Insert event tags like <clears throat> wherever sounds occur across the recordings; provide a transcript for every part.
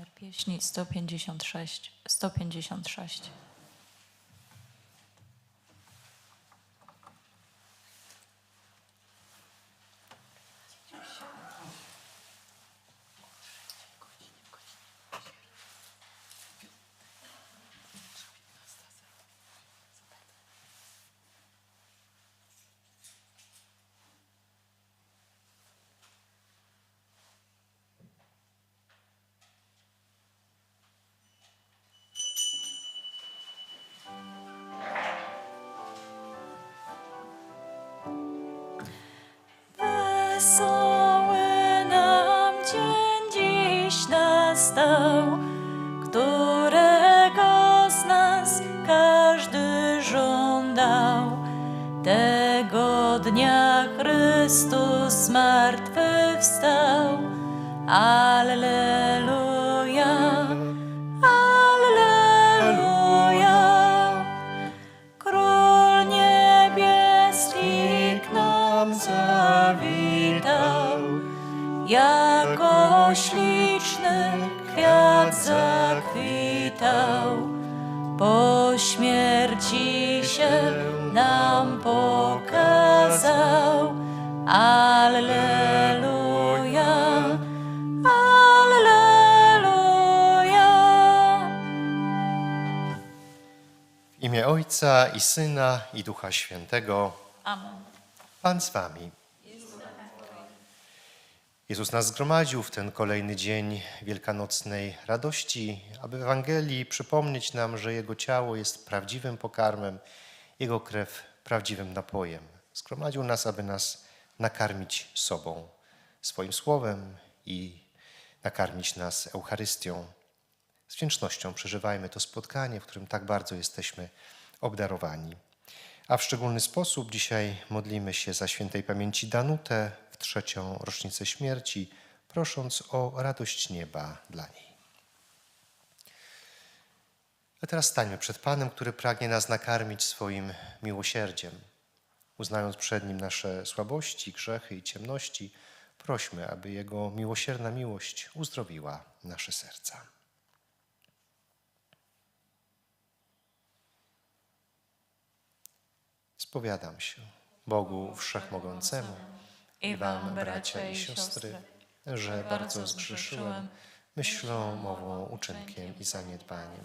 Numer pieśni 156. 156. każdy żądał. Tego dnia Chrystus zmartwychwstał. Alleluja, się nam pokazał. Alleluja, Alleluja. W imię Ojca i Syna i Ducha Świętego. Amen. Pan z wami. Jezus nas zgromadził w ten kolejny dzień wielkanocnej radości, aby w Ewangelii przypomnieć nam, że Jego ciało jest prawdziwym pokarmem, Jego krew prawdziwym napojem. Zgromadził nas, aby nas nakarmić sobą, swoim słowem i nakarmić nas Eucharystią. Z wdzięcznością przeżywajmy to spotkanie, w którym tak bardzo jesteśmy obdarowani. A w szczególny sposób dzisiaj modlimy się za świętej pamięci Danutę w trzecią rocznicę śmierci, prosząc o radość nieba dla niej. A teraz stańmy przed Panem, który pragnie nas nakarmić swoim miłosierdziem. Uznając przed Nim nasze słabości, grzechy i ciemności, prośmy, aby Jego miłosierna miłość uzdrowiła nasze serca. Spowiadam się Bogu Wszechmogącemu I wam, bracia i siostry, że bardzo zgrzeszyłem myślą, mową, uczynkiem i zaniedbaniem.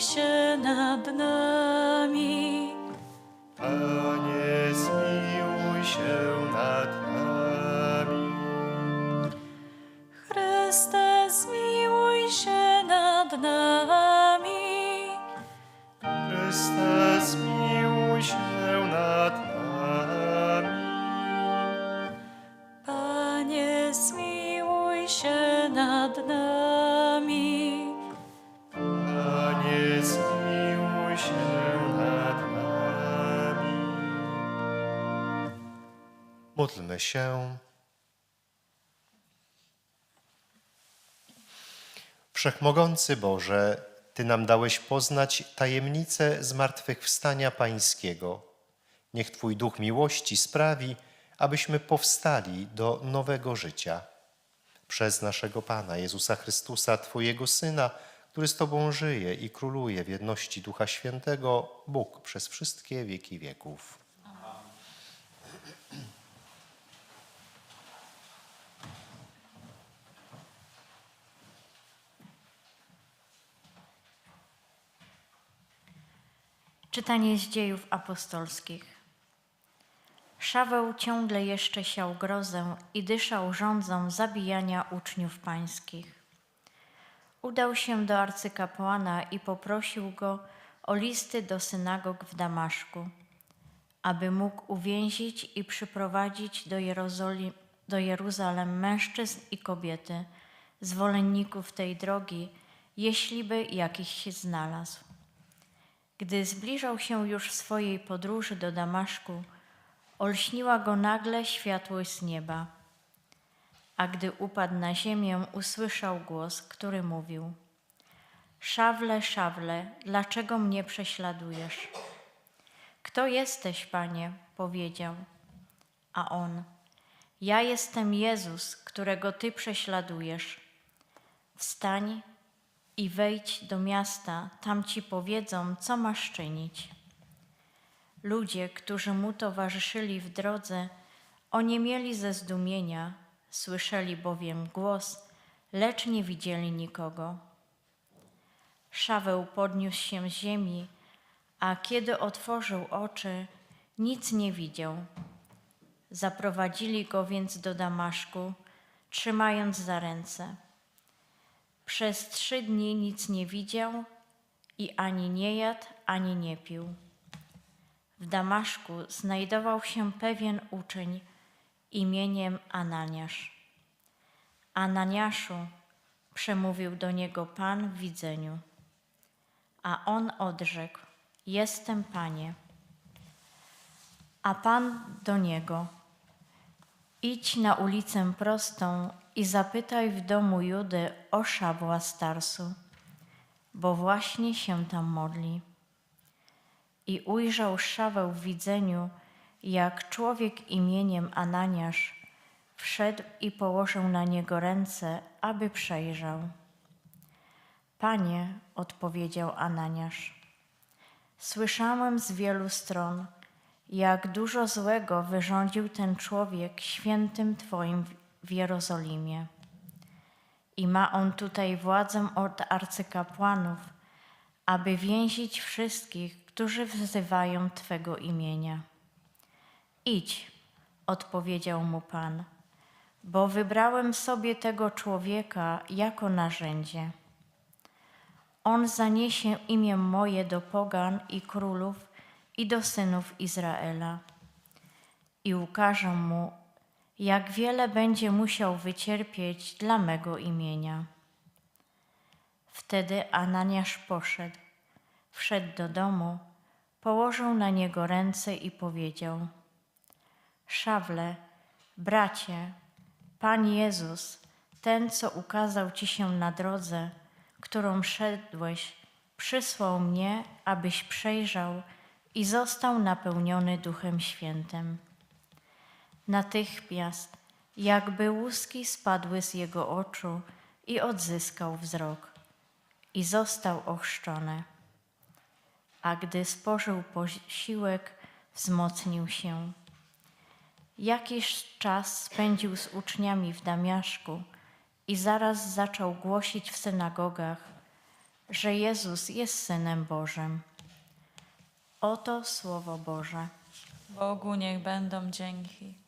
się nad nami. Panie, zmiłuj się nad nami. Chryste, zmiłuj się nad nami. Chryste, zmiłuj się nad nami. Panie, zmiłuj się nad nami. Módlmy się. Wszechmogący Boże, Ty nam dałeś poznać tajemnicę zmartwychwstania Pańskiego. Niech Twój duch miłości sprawi, abyśmy powstali do nowego życia. Przez naszego Pana Jezusa Chrystusa, Twojego Syna, który z Tobą żyje i króluje w jedności Ducha Świętego, Bóg przez wszystkie wieki wieków. Czytanie z dziejów apostolskich. Szaweł ciągle jeszcze siał grozę i dyszał rządzą zabijania uczniów pańskich. Udał się do arcykapłana i poprosił go o listy do synagog w Damaszku, aby mógł uwięzić i przyprowadzić do, Jerozoli- do Jeruzalem mężczyzn i kobiety, zwolenników tej drogi, jeśli by jakiś się znalazł. Gdy zbliżał się już w swojej podróży do Damaszku, olśniła go nagle światłość z nieba. A gdy upadł na ziemię, usłyszał głos, który mówił: Szawle, szawle, dlaczego mnie prześladujesz? Kto jesteś, panie? powiedział. A on: Ja jestem Jezus, którego ty prześladujesz. Wstań i wejdź do miasta, tam ci powiedzą, co masz czynić. Ludzie, którzy mu towarzyszyli w drodze, oniemieli ze zdumienia, słyszeli bowiem głos, lecz nie widzieli nikogo. Szaweł podniósł się z ziemi, a kiedy otworzył oczy, nic nie widział. Zaprowadzili go więc do Damaszku, trzymając za ręce. Przez trzy dni nic nie widział i ani nie jadł, ani nie pił. W Damaszku znajdował się pewien uczeń imieniem Ananiasz. Ananiaszu, przemówił do niego Pan w widzeniu. A on odrzekł: Jestem Panie. A Pan do niego: Idź na ulicę prostą i zapytaj w domu Judy o Szabła Starsu, bo właśnie się tam modli. I ujrzał Szaweł w widzeniu, jak człowiek imieniem Ananiasz wszedł i położył na niego ręce, aby przejrzał. Panie, odpowiedział Ananiasz, słyszałem z wielu stron, jak dużo złego wyrządził ten człowiek świętym Twoim w Jerozolimie. I ma on tutaj władzę od arcykapłanów, aby więzić wszystkich, którzy wzywają Twego imienia. Idź, odpowiedział mu Pan, bo wybrałem sobie tego człowieka jako narzędzie. On zaniesie imię moje do pogan i królów i do synów Izraela. I ukażę mu, jak wiele będzie musiał wycierpieć dla mego imienia. Wtedy Ananiasz poszedł, wszedł do domu, położył na niego ręce i powiedział: Szawle, bracie, Pan Jezus, ten, co ukazał ci się na drodze, którą szedłeś, przysłał mnie, abyś przejrzał i został napełniony Duchem Świętym. Natychmiast, jakby łuski spadły z jego oczu i odzyskał wzrok i został ochrzczony. A gdy spożył posiłek, wzmocnił się. Jakiś czas spędził z uczniami w Damiaszku i zaraz zaczął głosić w synagogach, że Jezus jest Synem Bożym. Oto Słowo Boże. Bogu niech będą dzięki.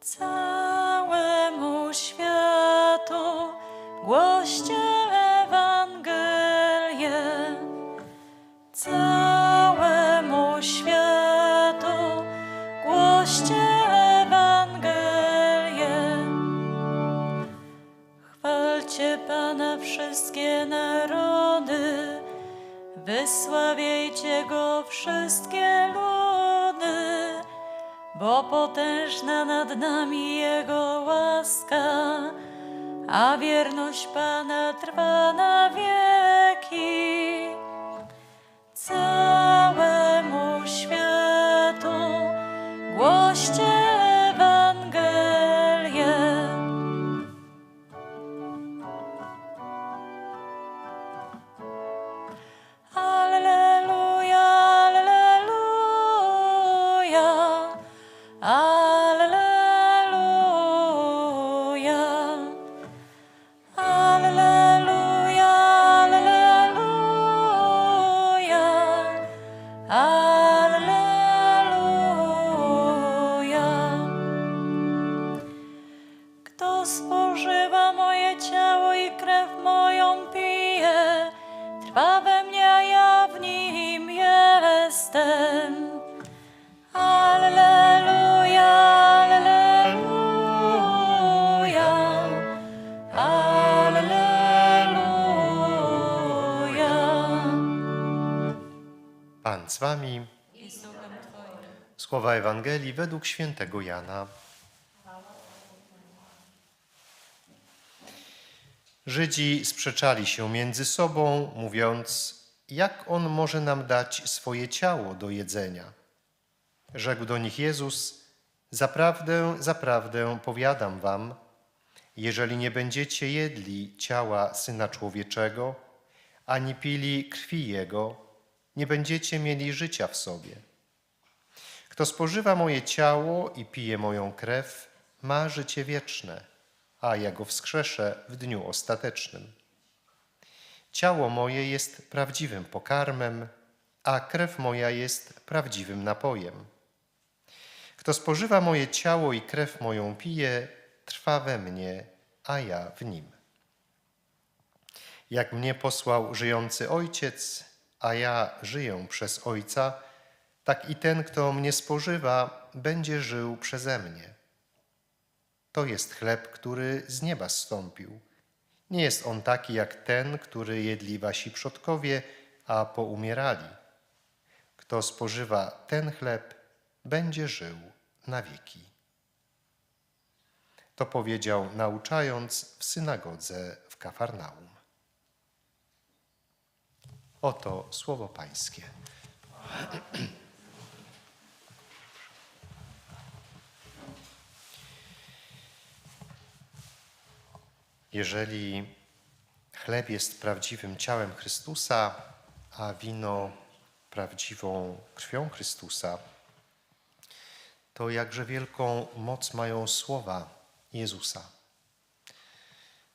Całemu światu głoście Ewangelię. Całemu światu głoście wysławiajcie Go wszystkie ludy, bo potężna nad nami Jego łaska, a wierność Pana trwa na wieki. Z wami. Słowa Ewangelii według świętego Jana. Żydzi sprzeczali się między sobą, mówiąc, jak on może nam dać swoje ciało do jedzenia? Rzekł do nich Jezus, zaprawdę, zaprawdę powiadam wam, jeżeli nie będziecie jedli ciała Syna Człowieczego, ani pili krwi Jego, nie będziecie mieli życia w sobie. Kto spożywa moje ciało i pije moją krew, ma życie wieczne, a ja go wskrzeszę w dniu ostatecznym. Ciało moje jest prawdziwym pokarmem, a krew moja jest prawdziwym napojem. Kto spożywa moje ciało i krew moją pije, trwa we mnie, a ja w nim. Jak mnie posłał żyjący Ojciec, a ja żyję przez Ojca, tak i ten, kto mnie spożywa, będzie żył przeze mnie. To jest chleb, który z nieba zstąpił. Nie jest on taki jak ten, który jedli wasi przodkowie, a poumierali. Kto spożywa ten chleb, będzie żył na wieki. To powiedział, nauczając w synagodze w Kafarnaum. Oto słowo Pańskie. Jeżeli chleb jest prawdziwym ciałem Chrystusa, a wino prawdziwą krwią Chrystusa, to jakże wielką moc mają słowa Jezusa.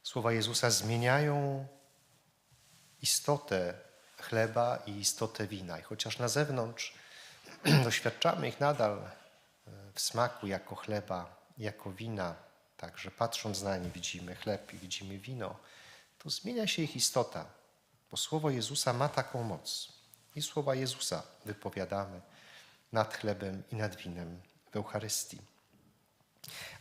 Słowa Jezusa zmieniają istotę chleba i istotę wina. I chociaż na zewnątrz <clears throat> doświadczamy ich nadal e, w smaku jako chleba, jako wina, także patrząc na nie widzimy chleb i widzimy wino, to zmienia się ich istota, bo słowo Jezusa ma taką moc. I słowa Jezusa wypowiadamy nad chlebem i nad winem w Eucharystii.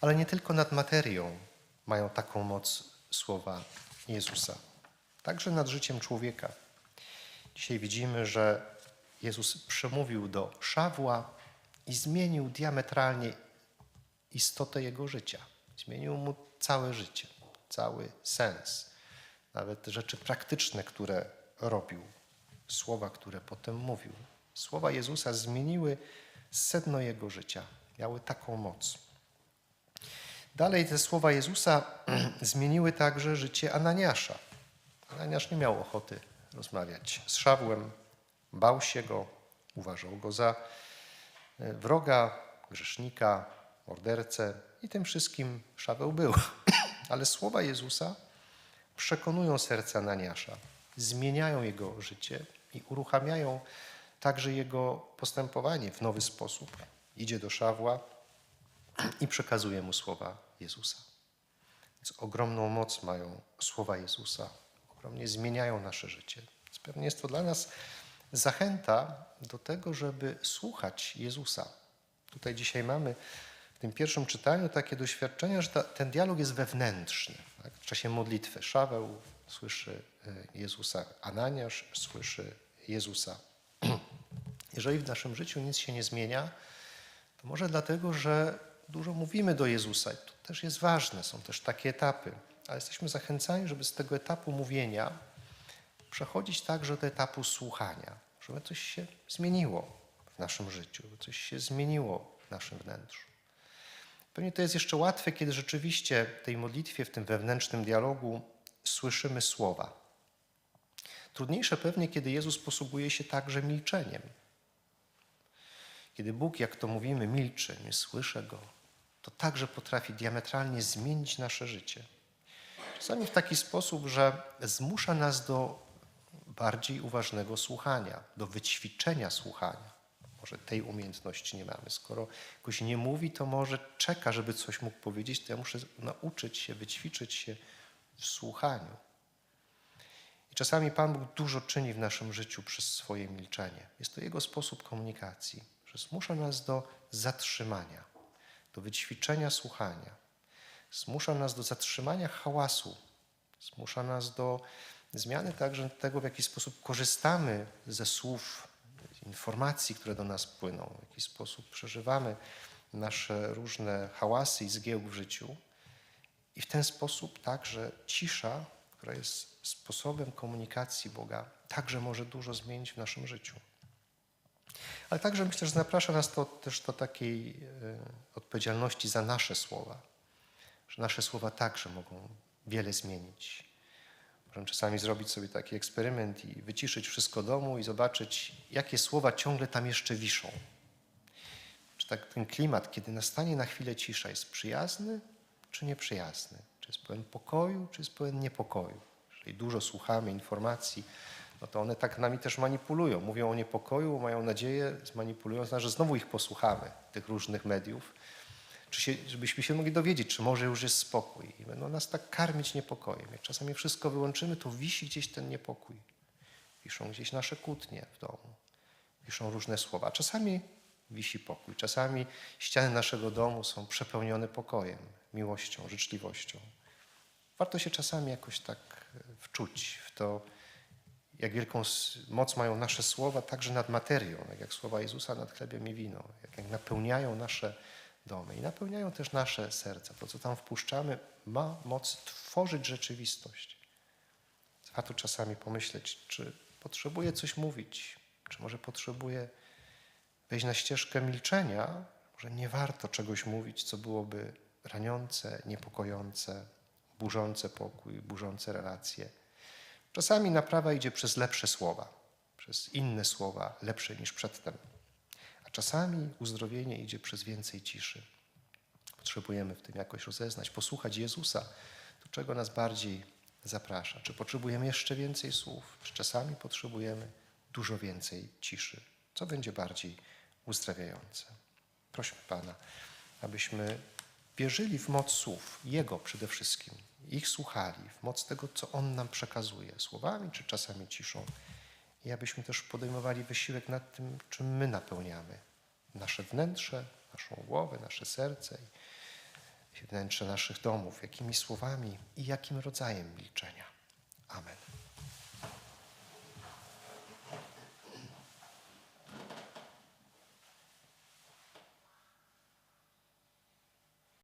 Ale nie tylko nad materią mają taką moc słowa Jezusa, także nad życiem człowieka. Dzisiaj widzimy, że Jezus przemówił do Szawła i zmienił diametralnie istotę jego życia. Zmienił mu całe życie, cały sens, nawet rzeczy praktyczne, które robił, słowa, które potem mówił. Słowa Jezusa zmieniły sedno jego życia, miały taką moc. Dalej te słowa Jezusa <clears throat> zmieniły także życie Ananiasza. Ananiasz nie miał ochoty rozmawiać z Szawłem, bał się go, uważał go za e, wroga, grzesznika, mordercę i tym wszystkim Szaweł był. <clears throat> Ale słowa Jezusa przekonują serce Ananiasza, zmieniają jego życie i uruchamiają także jego postępowanie w nowy sposób. Idzie do Szawła i przekazuje mu słowa Jezusa. Więc ogromną moc mają słowa Jezusa, ogromnie zmieniają nasze życie. Pewnie jest to dla nas zachęta do tego, żeby słuchać Jezusa. Tutaj dzisiaj mamy w tym pierwszym czytaniu takie doświadczenie, że ta, ten dialog jest wewnętrzny. Tak? W czasie modlitwy Szaweł słyszy e, Jezusa, Ananiasz słyszy Jezusa. <clears throat> Jeżeli w naszym życiu nic się nie zmienia, to może dlatego, że dużo mówimy do Jezusa. I to też jest ważne, są też takie etapy. Ale jesteśmy zachęcani, żeby z tego etapu mówienia przechodzić także do etapu słuchania, żeby coś się zmieniło w naszym życiu, żeby coś się zmieniło w naszym wnętrzu. Pewnie to jest jeszcze łatwe, kiedy rzeczywiście w tej modlitwie, w tym wewnętrznym dialogu słyszymy słowa. Trudniejsze pewnie, kiedy Jezus posługuje się także milczeniem. Kiedy Bóg, jak to mówimy, milczy, nie słyszę Go, to także potrafi diametralnie zmienić nasze życie. Czasami w taki sposób, że zmusza nas do bardziej uważnego słuchania, do wyćwiczenia słuchania. Może tej umiejętności nie mamy. Skoro ktoś nie mówi, to może czeka, żeby coś mógł powiedzieć, to ja muszę nauczyć się, wyćwiczyć się w słuchaniu. I czasami Pan Bóg dużo czyni w naszym życiu przez swoje milczenie. Jest to Jego sposób komunikacji, że zmusza nas do zatrzymania, do wyćwiczenia słuchania. Zmusza nas do zatrzymania hałasu, zmusza nas do zmiany także tego, w jaki sposób korzystamy ze słów, informacji, które do nas płyną, w jaki sposób przeżywamy nasze różne hałasy i zgiełk w życiu. I w ten sposób także cisza, która jest sposobem komunikacji Boga, także może dużo zmienić w naszym życiu. Ale także myślę, że zaprasza nas to też do takiej e, odpowiedzialności za nasze słowa, że nasze słowa także mogą wiele zmienić. Możemy czasami zrobić sobie taki eksperyment i wyciszyć wszystko domu i zobaczyć, jakie słowa ciągle tam jeszcze wiszą. Czy tak ten klimat, kiedy nastanie na chwilę cisza, jest przyjazny czy nieprzyjazny? Czy jest pełen pokoju, czy jest pełen niepokoju? Jeżeli dużo słuchamy informacji, no to one tak nami też manipulują. Mówią o niepokoju, mają nadzieję, zmanipulują nas, że znowu ich posłuchamy, tych różnych mediów, czy się, żebyśmy się mogli dowiedzieć, czy może już jest spokój. I będą nas tak karmić niepokojem. Jak czasami wszystko wyłączymy, to wisi gdzieś ten niepokój. Wiszą gdzieś nasze kłótnie w domu. Wiszą różne słowa. Czasami wisi pokój. Czasami ściany naszego domu są przepełnione pokojem, miłością, życzliwością. Warto się czasami jakoś tak e, wczuć w to, jak wielką moc mają nasze słowa także nad materią, tak jak słowa Jezusa nad chlebem i jak, jak napełniają nasze i napełniają też nasze serca. To, co tam wpuszczamy, ma moc tworzyć rzeczywistość. Warto czasami pomyśleć, czy potrzebuję coś mówić, czy może potrzebuję wejść na ścieżkę milczenia, może nie warto czegoś mówić, co byłoby raniące, niepokojące, burzące pokój, burzące relacje. Czasami naprawa idzie przez lepsze słowa, przez inne słowa, lepsze niż przedtem. Czasami uzdrowienie idzie przez więcej ciszy. Potrzebujemy w tym jakoś rozeznać, posłuchać Jezusa, do czego nas bardziej zaprasza. Czy potrzebujemy jeszcze więcej słów, czy czasami potrzebujemy dużo więcej ciszy, co będzie bardziej uzdrawiające. Prośmy Pana, abyśmy wierzyli w moc słów, Jego przede wszystkim, ich słuchali, w moc tego, co On nam przekazuje, słowami czy czasami ciszą. I abyśmy też podejmowali wysiłek nad tym, czym my napełniamy nasze wnętrze, naszą głowę, nasze serce i wnętrze naszych domów, jakimi słowami i jakim rodzajem milczenia. Amen.